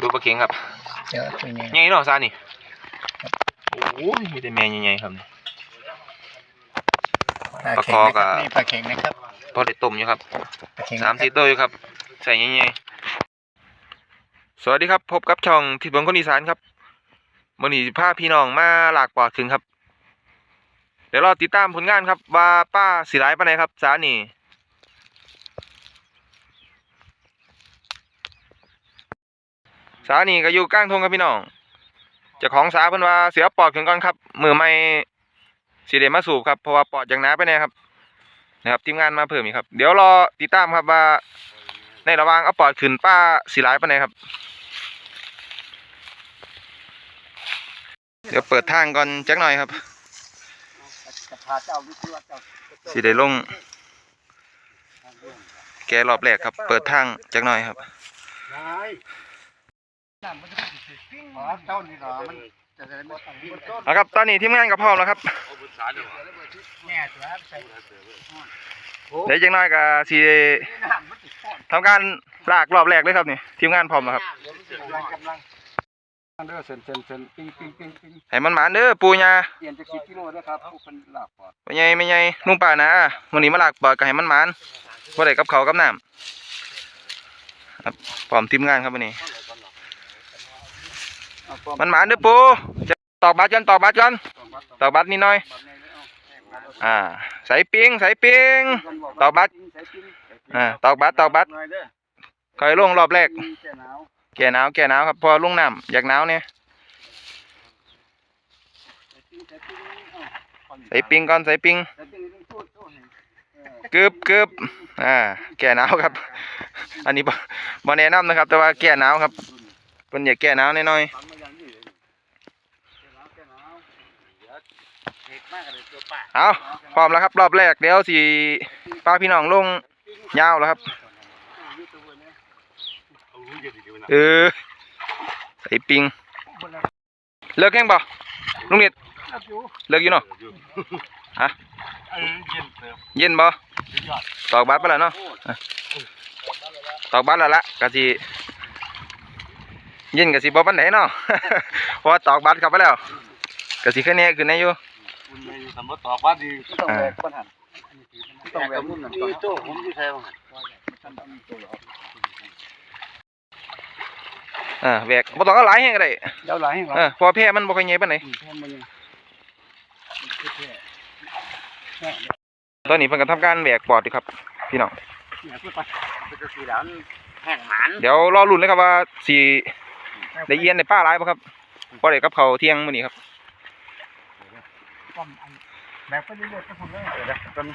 ดูปลาเข็งครับเดี๋ยวตัวนี้ใหญ่เนาะซานี่โอ้ยมีแต่แม่ใหญ่ๆครับนี่ ปลาเข็งนะครับ นี่ปลาเข็งนะครับพอได้ต้มอยู่ครับปลาเข็งสามสี่ตัวอยู่ครับ ใส่ใหญ่ๆสวัสดีครับ พบกับช่องทิศบนคนอีสานครับมื่อนี้พาพี่น้องมาหลากปอดขึ้นครับ เดี๋ยวรอติดตามผลงานครับ ว่าป้าสีร้ายปานไหนครับสานี่ สานี่ก็อยู่กลางทงครับพี่น้องเจ้าของสาเพิ่นว่าเสียปอดขึ้นก่อนครับ มือไม่สีเดมาสูบครับเพราะว่าปอดยังหนาไปแน่ครับ นะครับทีมงานมาเพิ่มอีกครับ เดี๋ยวรอติดตามครับว่า ในระหว่างเอาปอดขึ้นป้าสีร้ายไปานไหนครับ เดี๋ยวเปิดทางก่อนจักหน่อยครับจะพาเจ้าวิทยาเจ้าสิได้ลง แกรอบแรกครับ เปิดทางจักหน่อยครับ นายน้ำมันจะติดปิ้งอ๋อเจ้านี่เหรอมันจะได้ไม่ต้องวิ่งต้นเอาครับ ตอนนี้ทีมงานก็พร้อมแล้วครับแง่ตัวใส่เดี๋ยวจักหน่อยก็สิน้ำมันติดก้อนทำการลากรอบแรกเลยครับนี่ทีมงานพร้อมแล้วครับกำลังกำลังเด้อเซนเซนเซนปิ้งปิ้งปิ้งปิ้งให้มันหมานเด้อปูญาเปลี่ยนจากสิบกิโลนะครับผู้คนลาบปอดไม่ใหญ่ไม่ใหญ่งป่านะวันนี้มาลากปอดก็ให้มันหมานบ่ได้กับเขากับน้ำครับพร้อมทีมงานครับวันนี้ มันหมานเด้อปูจะตอกบัตรกันตอกบัตรกันตอกบัตรนิดหน่อย อ่า ใส่ปิงใส่ปิงตอกบัตรอ่าตอกบัตรตอกบัตรคอยลงรอบแรก แก่หนาวแก่หนาวครับพอลุงน้ำอยากหนาวเนี่ยใส่ปิงก่อนใส่ปิงกึบกึบอ่า แก่หนาวครับ อันนี้บ่บ่แนะนำนะครับ แต่ว่าแก่หนาวครับเพิ่นอยากแก่หนาวหน่อยๆ เอาพร้อมแล้วครับ รอบแรกเดี๋ยวสิป้าพี่น้องลงยาวแล้วครับ เออใส่ปิง เลิกแข่งบ่ลุงนิดเลิกอยู่เนาะฮะเย็นบ่ตอกบัตรไปแล้วเนาะอะตอกบัตรแล้วละกะสิเย็นกะสิบ่ปานไหนเนาะเพราะว่าตอกบัตรเข้าไปแล้วกะสิแค่นี้ขึ้นได้อยู่ สมมติตอบว่าดีต้องแหวกปัญหาต้องแหวกมุ่นนั่นอยู่โจ้ผมอยู่แถวอ่าแหวกบ่ต้องเอาหลายแฮงก็ได้เดี๋ยวหลายแห่งหลายเออเพอแพ้มันบ่ค่อยใหญ่ปานไหนแห่งมันยังตอนนี้เพิ่นก็ทำการแหวกปอดอยู่ครับ พี่น้องเนี่ยพูดไปจะสีแล้วแห้งหมันเดี๋ยวรอลุ้นเลยครับว่าสิได้เอียนได้ป้าหลายบ่ครับบ่ได้กับเขาวเที่ยงมื้อนี้ครับ ป้อมอันแบบก็ได้เลยก็ทำได้เดี๋ยวต้น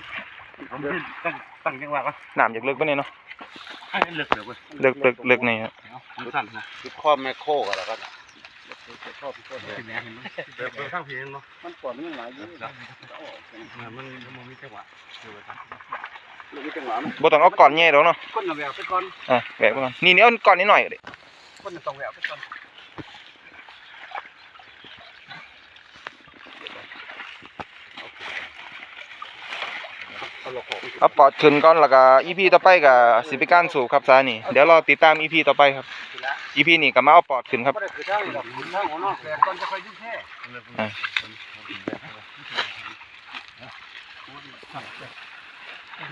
ผมตั้งตั้งจังหวะวะน้ำอยากลึกปานนี้เนาะให้เลือกเดี๋ยวเว้ยลึกลึกลึกนี่ครับมันสั่นนะคือข้อแม่โคกันแล้วก็ชอบชอบเดี๋ยวเปิดข้างเพียงเนาะมันปวดมันหลายอยู่มันมันมีจังหวะเดี๋ยวไปครับลูกมีจังหวะมั้ยบ่ต้องเอาก้อนใหญ่ดอกเนาะก้นน่ะแหวกไปก่อนอะแหวกไปก่อน นี่นี่เอาก้อนนิดหน่อยก็ได้ก้นน่ะต้องแหวกไปก่อน เอาปอดขึ้นก่อนแล้วก็ EP ต่อไปก็สิเป็นการสูบครับซานี่เดี๋ยวรอติดตาม EP ต่อไปครับ EP นี่ก็มาเอาปอดขึ้นครับบอดอกคือทางหัวเนาะแหวกก่อนจะค่อยยุ่งแท้อะ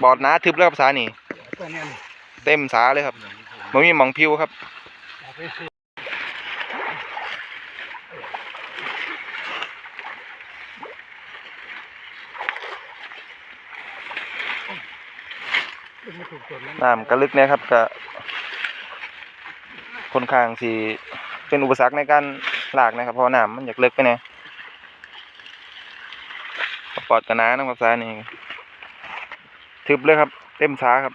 บอดหนาทึบเลยครับสานี่เนี้ยเต็มสาเลยครับมันมีหมองพิวครับ น้ำกระลึกเนี่ยครับก็ค่อนข้างสิเป็นอุปสรรคในการลากนะครับ เพราะว่าน้ำมันอยากเลึกไปเนี่ยปอดกระนานะครับสานี่ทึบเลยครับ เต็มสาครับ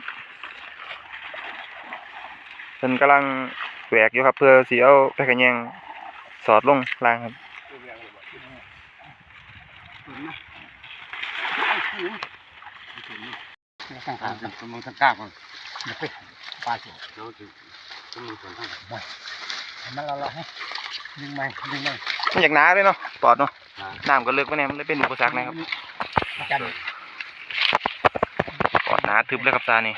เพิ่นกำลังแหวกอยู่ครับ เพื่อสิเอาไปขะแยงสอดลงล่างครับ ข้างทาทางงสมองทางกลางก่อนปลาเขียวแล้วถึงสมองส่วนทางมันละละให้ดึงไหมดึงไหมมันอยากหนาเลยเนาะปอดเนาะน้ำก็เลิกไปเนี่ยมันเลยเป็นอุปสรรคนะครับกันปอดหนาทึบเลยครับซานี่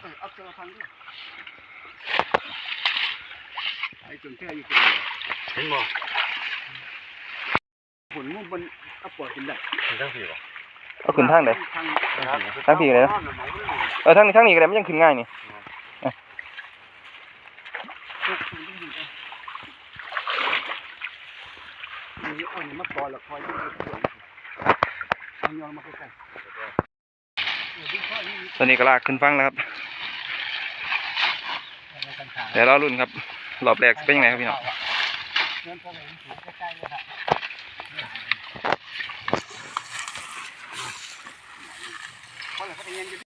เออเอาเจอพันด้วยไอ้จนแค่อยู่คนเห็นบ่ ผลมันมันเอาปล่อยกินได้ทั้งสี่ป่ะเอาขึ้นทางไหนทางทางพี่เลยนะ เออทางนี้ทางนี้ก็ได้มันยังขึ้นง่ายนี่นี่เอาเนี่ยมาปล่อยแล้วคอยดูเอายองมาใกล้ๆตอนนี้ก็ลากขึ้นฟังแล้วครับ เดี๋ยวรอรุ่นครับ รอบแรกเป็นยังไงครับพี่น้อง เงินพอเห็นถูกใกล้ๆเลยครับ เพราะอะไรเขาเป็นยังอยู่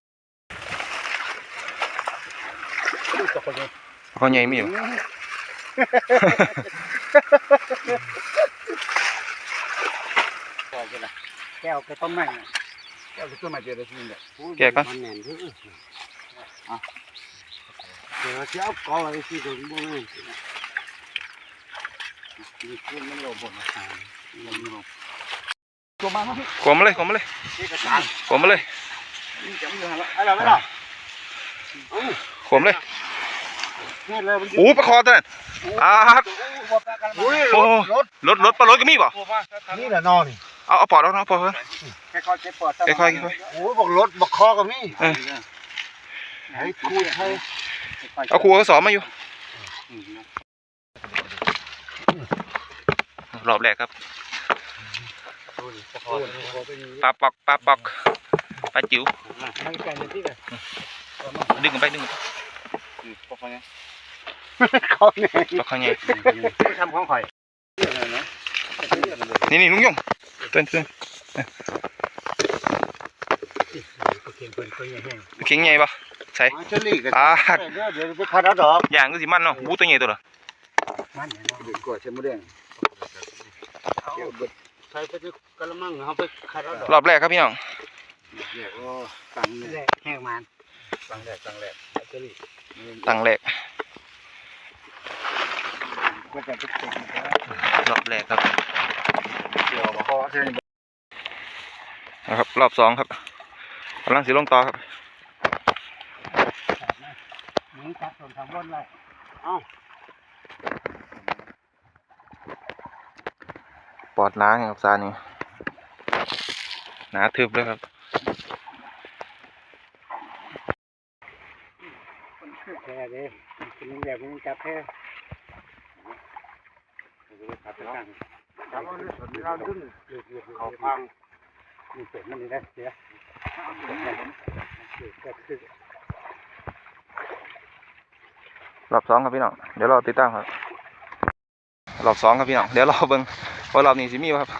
ดูตกคนเลยเขาใหญ่มีอยู่แก้วแกต้มแม่งแก้วต้มแม่เจอได้ที่นี่แกะก่อนมันแน่นด้วยอะเดี๋ยวเจ้าก่อไอ้ที่ตรงบ่แม่นมีคนมันโลบนมาทางมันโลตัวมาพี่ขวมมาเลยขวมมาเลยนี่กระจายขวมมาเลยนี่จะมีอะไรอะไรไม่ได้เอ้าขวมเลยนี่เลยมันโอ้ปลาคอตัวนั้นอ่าครับอุ้ยโอ้รถรถรถปลารถก็มีป่ะนี่แหละนอนเอาเอาปอดเอาเอาปอดเอาค่อยๆเจ็บปวดค่อยๆค่อยโอ้ยบอกรถบอกคอก็มีเออให้คุยให้เอาครูเขาสอนมาอยู่รอบแรกครับ ปลาปอกปลาปอกปลาจิ๋วดึงกันไปดึงกันไปเขาเนี่ยปลาข้างใหญ่ทำของข่อยนี่นี่ลุงยงเต้นเต้นเข่งใหญ่ปะใช่อ่าเดี๋ยวไปคัดเอาดอกอย่างก็สิมันเนาะบูตัวใหญ่ตัวเหรอมันเนี่ยเด็กกว่าเชมเรื่อง เอาใส่ไปที่กระมังเอาไปคัดเอาดอกรอบแรกครับพี่น้องเดี๋ยวตังแรกแห้งมันตังแรกตังแรกเชอรี่ตั้งแรกก็จะเป็นรอบแรกครับเดี๋ยวคอเส้นนะครับรอบสองครับกำลังสิลงต่อครับนี่จับส่วนทางบนเลยเอ้า ปอดหนาครับซานี่หนาทึบเลยครับแค่เลยเป็นแบบนี้จับแค่จับไปตั้งจับเอาเลยเราดึงเขาพังนี่เสร็จมันนี่ได้เสียรอบสองครับพี่น้อง เดี๋ยวเราติดตั้งครับ รอบสองครับพี่น้อง เดี๋ยวเราเบิ่งว่ารอบนี้สิมีครับ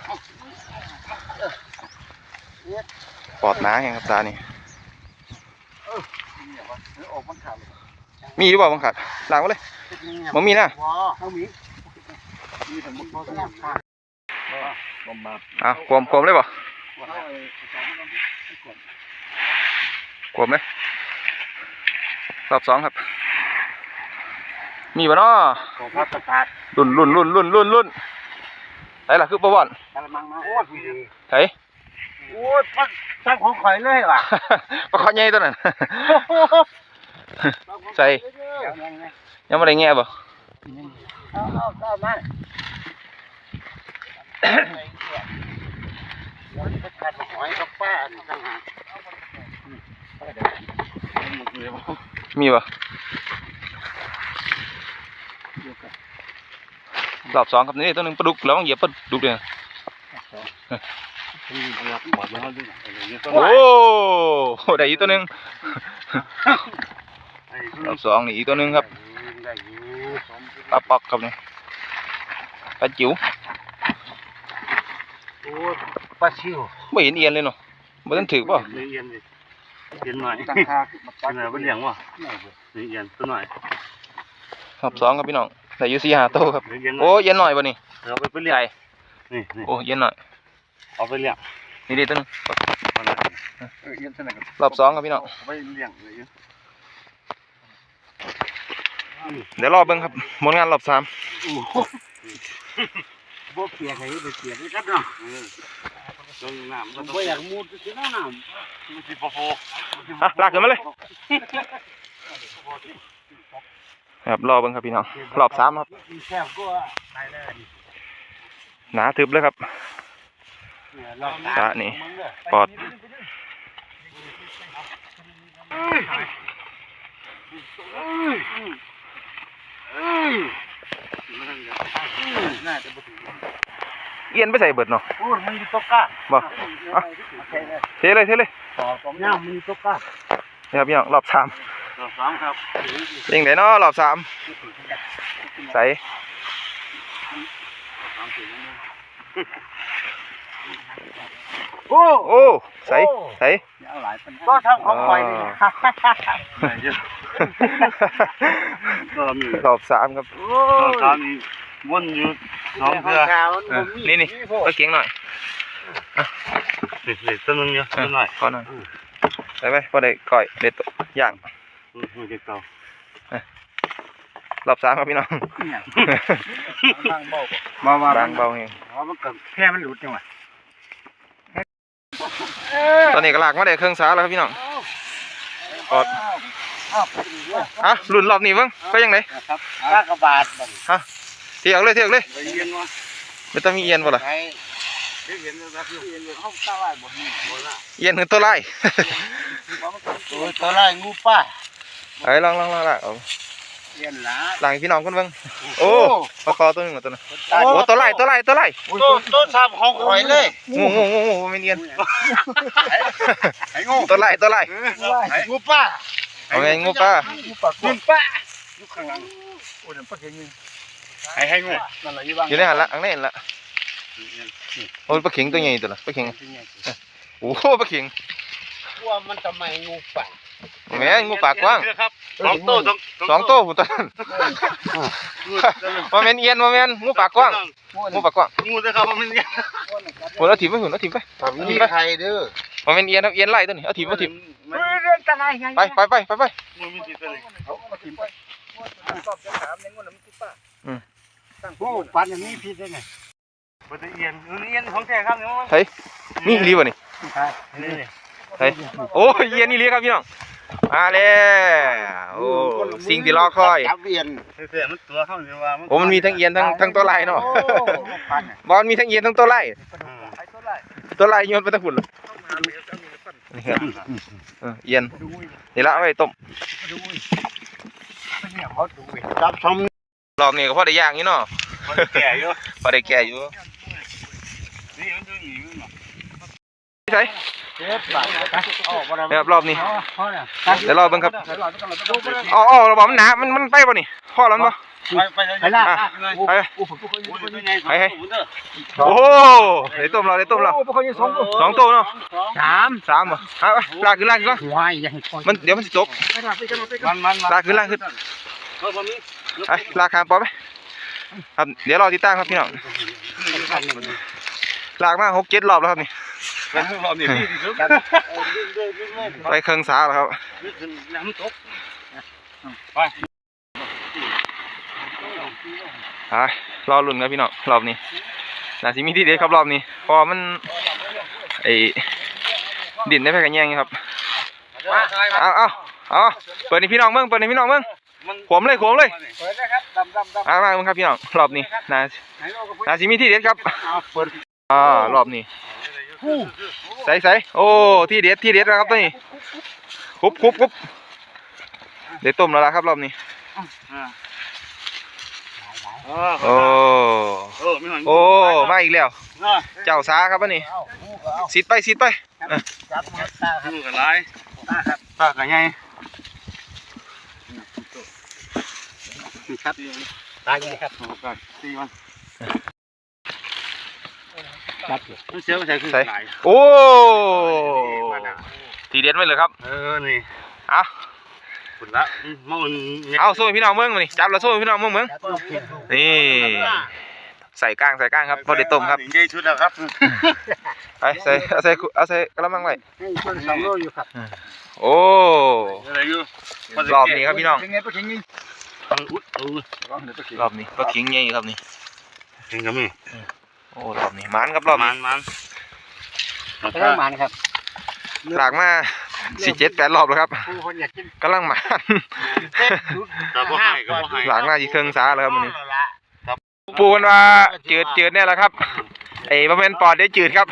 ปอดหนาแห่งครับตานี่มีหรือเปล่าบังคับล้างมาเลยมีนมีนพอสนับขาดบอมบาอะกลมกลมเลยบ่กลมเลยรอบสองครับ มีบ่เนาะของพัสตาร์รุ่นรุ่นรุ่นรุ่นรุ่นรุ่นไหนล่ะคือประวัติกระมังมาโอ้ยไหนโอ้ยพักสร้างของข่อยเลยว่ะปลาคอใหญ่ตัวนั้นใส่ยังไม่ได้แง่บ่เอาเอาเอามาขัดหอยกับป้านี่ต่างหากมีบ่ รอบสองครับนี่ตัวหนึงปลาดุกแล้วเหยียบปลาดุกเลยโอ้ได้อีกตัวหนึงรอบสองนี่อีกตัวหนึงครับได้อยู่ปลาปอกครับนี่ปลาจิ๋วโอ้ยปลาชิวไม่เห็นเอียนเลยเนาะบ่ทันถือป่ะเอียนดิเอียนหน่อยต่างหากมาเป็นอะไรเป็นเลี้ยงวะนี่เอียนตัวหน่อย รอบสองครับพี่น้องได้อยู่สี่ห้าตัวครับเอียนหน่โอ้อยเย็นหน่อยบ่นี่เอาไปเป็นเลี้ยงใหญ่นี่นี่โอ้เย็นหน่อย เอาไปเลี้ยงนี่ดิตัวหนึงเออเย็นเท่าไหร่กันรอบสองครับพี่น้องเอาไปเลี้ยงเลยเดี๋ยวรอเบิ่งครับผลงานรอบสามบ่เปียกให้ไปเปียกนี่ครับเนาะจนน้ำผมันมต้องบ่อยากมูดสิน้ำน้มันสิโฟโฟอะลากขึ้นมาเลย ครับรอเบิ่งครับพี่น้องรอบสามครับแซ่บก็ตายเลยหนาทึบเลยครับเนี่ยลองสระนี่ปอดน่าจะบ่ถึงเอียนไปใส่เบิดเนาะโอ้ยมันมีตกก้าบ่อะเทเลยเทเลยต่อผมย่างมันมีตกก้า นี่ครับพี่น้องรอบสามต่อสามครับยังไงเนาะรอบสามใส่โอ้โอ้ใส่ใส่ก็ทำของคอยนี่รอบสามครับโอ้ยตอนนี้วนอยู่สองเทื่อเออนี่นี่ก็เกียงหน่อยนี่นี่ตัวนึงอยู่ตัวหน่อยขอหน่อย ใส่ไปพอได้ก่อยเด็ดตัวย่างอืมเด็กเก่ารอบสามครับพี่น้องมามาบางเบาเองอ๋อมันก็แค่มันหลุดจังหวะตอนนี้ก็ลากมาได้เครื่องสาแล้วครับพี่น้องกอดอะรุ่นรอบนี้เบิ่งก็ยังไงครับกากบาทบังเที่ยวเลยเที่ยวเลยไปเรียนว่าไม่ต้องมีเอียนบ่ล่ะไอ้ เรียนแบบเรียนห้องตาไล่บ่นี่บ่ละเอียนคือตัวไล่โอ้ยตาไล่งูป้าไอ้ลองลองลองลากเอาเรียนหลาหลังให้พี่น้องคนเบิ่งโอ้ปลาคอตัวหนึงกับตัวนึงตาโอ้ตัวไล่ตัวไล่ตัวไล่ต้นต้นทำของข่อยเลยงูงูงูงูไม่เนียนไอ้งูตัวไล่ตัวไล่ไอ้งูป้าเอาไงงูป้างูป้างูป้าอยู่ข้างหลังโอ้ยปลาเข็งนี่ไอ้ให้งูนั่นแหละอยู่บ้างอยู่ในหันละอังในหันละ โอ้ยปลาเข็งตัวใหญ่ตัวละปลาเข็งโอ้โหปลาเข็งว่ามันทำไมงูป่าแหม่งูปากกว้างครับสองโต๊ะสองโต้ผมตัวนั้นว่าแม่นเอียนว่าแม่นงูปากกว้างงูปากกว้างงูด้วยครับมันเนี่ยหุ่นเอาถิ่มไปหุ่นเอาถิ่มไปทำนี่ใครเด้อว่าแม่นเอียนครับเอียนไล่ตัวนี้เอาถิ่มเอาถิ่มเรื่องตะไลไงไปไปไปไปไปงูมีติดตัวนี้เขามาถิ่มไปตอบจะถามในงูน้ำตุ๊ป้าโอ้ปันอย่างนี้ผิดได้ไง ปฏิเอียนเอียนของแท้ครับเนี่ยมันเฮ้ยนี่อีหลีบ่นี่นี่นี่เฮ้ยโอ้ยเอียนนี่ลีครับพี่น้องมาแล้วโอ้สิ่งที่รอคอยจับเวียนเสียมันตัวเข้าเนี่ยว่ามันโอ้มันมีทั้งเอียนทั้งทั้งตัวไล่เนาะปันบอลมีทั้งเอียนทั้งตัวไล่ไอ้ตัวไรตัวไล่โยนไปทั้งหุ่นเลยนี่ครับเออเอียนนี่ละเอาไว้ต้มจับชมรอบนี้ก็พอได้ย่างอยู่เนาะมันแก่อยู่พอได้แก่อยู่ ใช่เจ็บปากอ๋อบ่ได้ครับรอบนี้พอแล้วเดี๋ยวรอเบิ่งครับอ๋ออ๋อระบอกมันหนามันมันไปป่ะนี่พ่อแล้วมั้งไปไปเลยไปล่ะไปโอ้โหพวกเขาโอ้อยู่ยตัวตัวนี้ใหญ่โอ้โหได้ต้มเราได้ต้มเราพวกเขาอยู่สองตัวสองตัวเนาะสามสามบ่เอาไปลากขึ้นลากขึ้นลากวายยังมันเดี๋ยวมันสิตกไปกันไปกันไปกันมันมันลากขึ้นลากขึ้นเออผมมีไปลากขามปอไปครับเดี๋ยวรอติดตามครับพี่น้อง ลากมาหกเจ็ดรอบแล้วครับนี่เป็นรอบนี้ที่สุดไปเครื่องสาแล้วครับน้ำตกไปรอลุ้นครับพี่น้องรอบนี้น่าสิมีที่เด็ดครับรอบนี้เพอมันไอ้ดินได้แพ้กันแย่งอยู่ครับเอาเอาเอาเปิดในพี่น้องเมืองเปิดในพี่น้องเมืองขวมเลยขวมเลยเปิดนะครับดำดำดำเอามาเบิ่งครับพี่น้องรอบนี้น่าไหนเราก็น่าสิมีที่เด็ดครับเปิด อ่ารอบนี้ใส่ใส่โอ้ที่เด็ดที่เด็ดแล้วครับตัวนี้คุบคุบคุบเดี๋ยวต้มแล้วล่ะครับรอบนี้เออโอ้เออไม่หันโอ้มาอีกแล้ว เจ้าสาครับอันนี้เอาหูก็เอาสิดไปสิดไปจับมือตาครับมือกันไรตาครับปากกันไงครับตาไงครับปากตีมัน จับอยู่มันเสียไปใส่คือไหลโอ้ทีเด็ดไว้เลยครับ เออนี่เอาขุดละมันเอาโซ่ให้พี่น้องเมืองมานี่จับแล้วโซ่ให้พี่น้องเมืองเมืองจับตัวเพียงนี่ใส่ก้างใส่ก้างครับพอได้ต้มครับใหญ่ชุดแล้วครับไปใส่เอาใส่เอาใส่กระมังไว้ให้ช่วยสองโลอยู่ครับโอ้อะไรอยู่รอบนี้ครับพี่น้องเป็นไงปะเข็งนี่อุ๊ดเออร้องเดี๋ยวปะเข็งรอบนี้ปลาขิงใหญ่ครับนี่จริงกับมี่ โอ้รอบนี้มันครับรอบมันี้นมันไปทางมันครับหลากมาสี่เจ็ดแปดรอบแล้วครับผู้คนอยากกินกำลังมาเส้นดุดแต่บ่ให้ก็บ่ให้หลังหน้าจีเครื่องสาแล้วครับมันนี้ละปูกันว่าจืดจืดเนี่ยแหละครับไอ้บะเพ็นปอดได้จืดครับ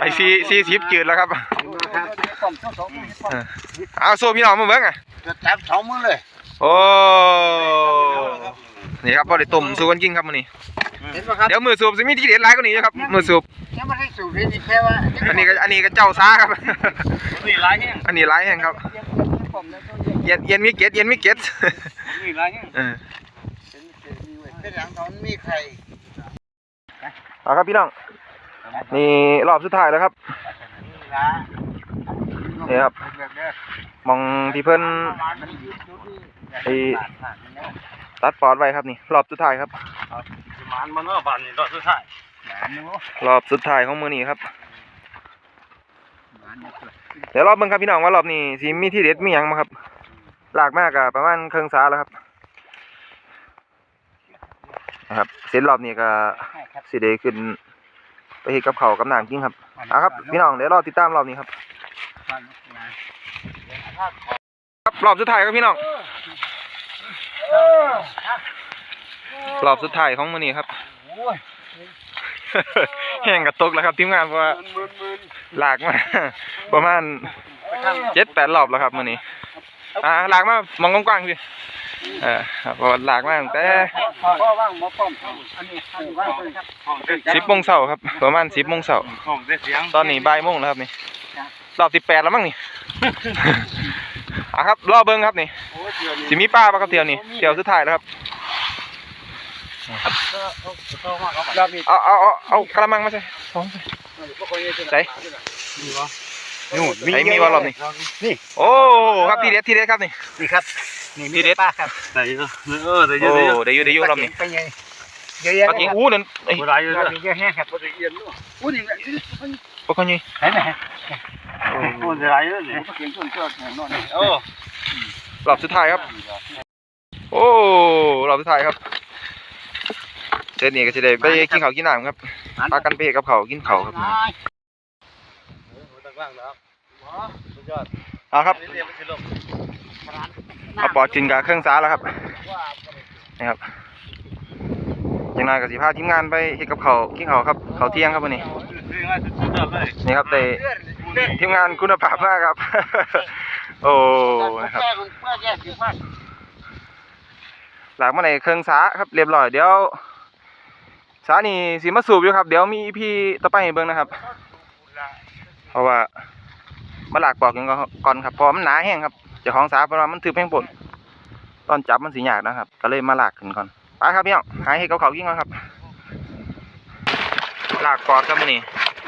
ไอ้ซีซีสิบจืดแล้วครับครับเอาโซ่พี่น้องมาเบิ้งอะ จะจับสองมือเลยโอ้ นี่ครับพอได้ตุ่มสูกันกินครับมันนี้เห็นไหมครับเดี๋ยวมือสูบสิมีที่เด็ดหลายกว่านี้นะครับมือสูบยังไม่ได้สูบเลยนี่แค่ว่าอันนี้ก็อันนี้ก็เจ้าซาครับ นี่หลายแฮงอันนี้หลายแห่งครับ เย็นเย็นมีเกล็ดเย็นมีเกล็ดนี่หลายแฮงเออเป็นหลังของมีใครเอาครับพี่น้องนี่รอบสุดท้ายแล้วครับละนี่ครับมองที่เพิ่นไอ้ ตัดปอดไว้ครับนี่ รอบสุดท้ายครับสิมานมันเนาะบ้านนี่รอบสุดท้ายรอบสุดท้ายของมื้อนี้ครับ เดี๋ยวรอบเบิ่งครับพี่น้องว่ารอบนี้สิมีที่เด็ดมีหยังมาครับลากมากอะประมาณครึ่งสาแล้วครับนะครับเสร็จรอบนี้ก็สิได้ขึ้น ไปเฮ็ดกับข้าวกับน้ำกินครับเอาครับ พี่น้องเดี๋ยวรอติดตามรอบนี้ครับครับรอบสุดท้ายครับพี่น้อง รอบสุดท้ายของมื้อนี้ครับ แห้งกระตกแล้วครับทีมงานเพราะว่าลากมา ประมาณเจ็ดแปดรอบแล้วครับมื้อนี้ อ่าลากมามองกว้างๆพี่เออครับเพราะว่าลากมาตั้งแต่พ่อว่างหมอป้อมอันนี้อันนี้ว่างเลยครับห้องเด้สิบโมงเช้าครับ ประมาณสิบโมงเช้าห้องได้เสียงตอนนี้บ่ายโมงแล้วครับนี่รอบสิบแปดแล้วมั้งนี่ อะครับรอเบิ้งครับนี่โอ้เดือนนี้สิมีป้าปะครับเที่ยวนี่เที่ยวสุดท้ายแล้วครับรอบนี้เอาเอาเอาเอากระมังมาใส่สองใส่นู่นใส่มีบ่รอบนี้นี่โอ้ครับทีเด็ดทีเด็ดครับนี่นี่ครับนี่มีนี่เด็ดป้าครับได้อยู่เออได้อโอ้ยู่ได้อยู่ได้อยู่ได้อยู่รอบนี้ไปไงเยอะแยะปลาเก่งอู้นั่นเอ้ยบ่ได้อยู่รอบเด้อนี้เยอะแยะครับบ่ได้เอียนด้วยอู้นี่ปลาคอนี่เห็น โอ้ไหลายอยู่นี่เสียงต้นเจ้าแน่นอนโอ้รอบสุดท้ายครับ โอ้รอบสุดท้ายครับเจ็ดนี่ก็จะได้ไปกินข้าวกินน้ำครับพากันไปกับเขากินเขาครับตั้งล่างแล้วสุดยอดเอาครับเอาปอดกินกับเครื่องสาแล้วครับนี่ครับอย่างน้อยก็สิพาทีมงานไปเฮ็ดกับเขากินเขาครับเขาเที่ยงครับวันนี้นี่ครับได้ ทีมงานคุณภาพมากครับ โอ้นะครับแก้ของป้าแก้คือป้าหลังมาในเครื่องสาครับเรียบร้อยเดี๋ยวสานี่สีมาสูบอยู่ครับ เดี๋ยวมีพี่ต่อไปให้เบิ่งนะครับ เพราะว่ามาหลากปอกกันก่อนครับเพราะมันหนาแห้งครับเจ้าของสาเพราะว่ามันถือแพงปนตอนจับมันสีหยากนะครับ ก็เลยมาหลากขึ้นก่อนไปครับพี่น้องหาให้เขาเขากินก่อนครับหลากปอดครับมื้อนี้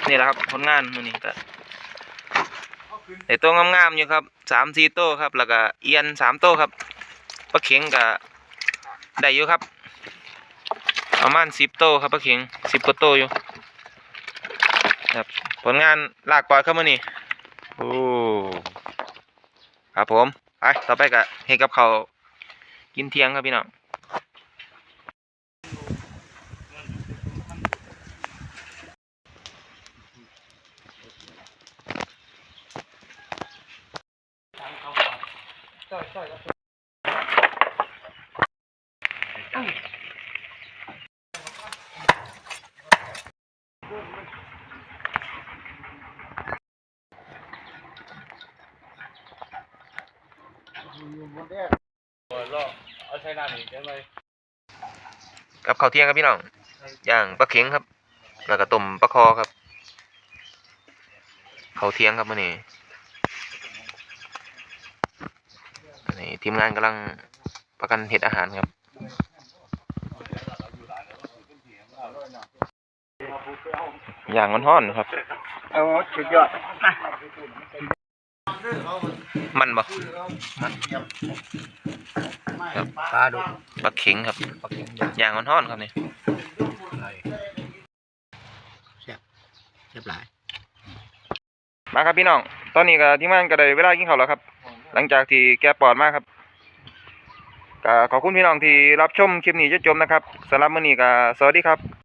นี่แหละครับผลงานมื้อนี้ก็ ไอตัวงามๆอยู่ครับสามสี่โต้ครับ แล้วก็เอียนสามโต้ครับปลาเข็งก็ได้อยู่ครับ ประมาณสิบโตครับปลาเข็งสิบกว่าโตอยู่ครับผลงานลากปล่อยเข้ามานี่โอ้ครับผมไปต่อไปก็ให้กับเขากินเที่ยงครับพี่น้อง กับข้าวเที่ยงครับพี่น้องย่างปลาเข็งครับ แล้วก็ต้มปลาคอครับข้าวเที่ยงครับมื้อนี้อันนี้ทีมงานกำลังประกันเห็ดอาหารครับอย่างมันห้อนๆครับโอ้สุดยอดมันบ่ ปลาดุปลาเข็งครับอย่างมันห้อนๆครับนี่เรียบร้อยมาครับพี่น้อง ตอนนี้ก็ทีมงานก็ได้เวลากินข้าวแล้วครับ หลังจากที่แกปลอดมาครับก็ขอบคุณพี่น้องที่รับชมคลิปนี้จนจบนะครับสำหรับมื้อนี้ก็สวัสดีครับ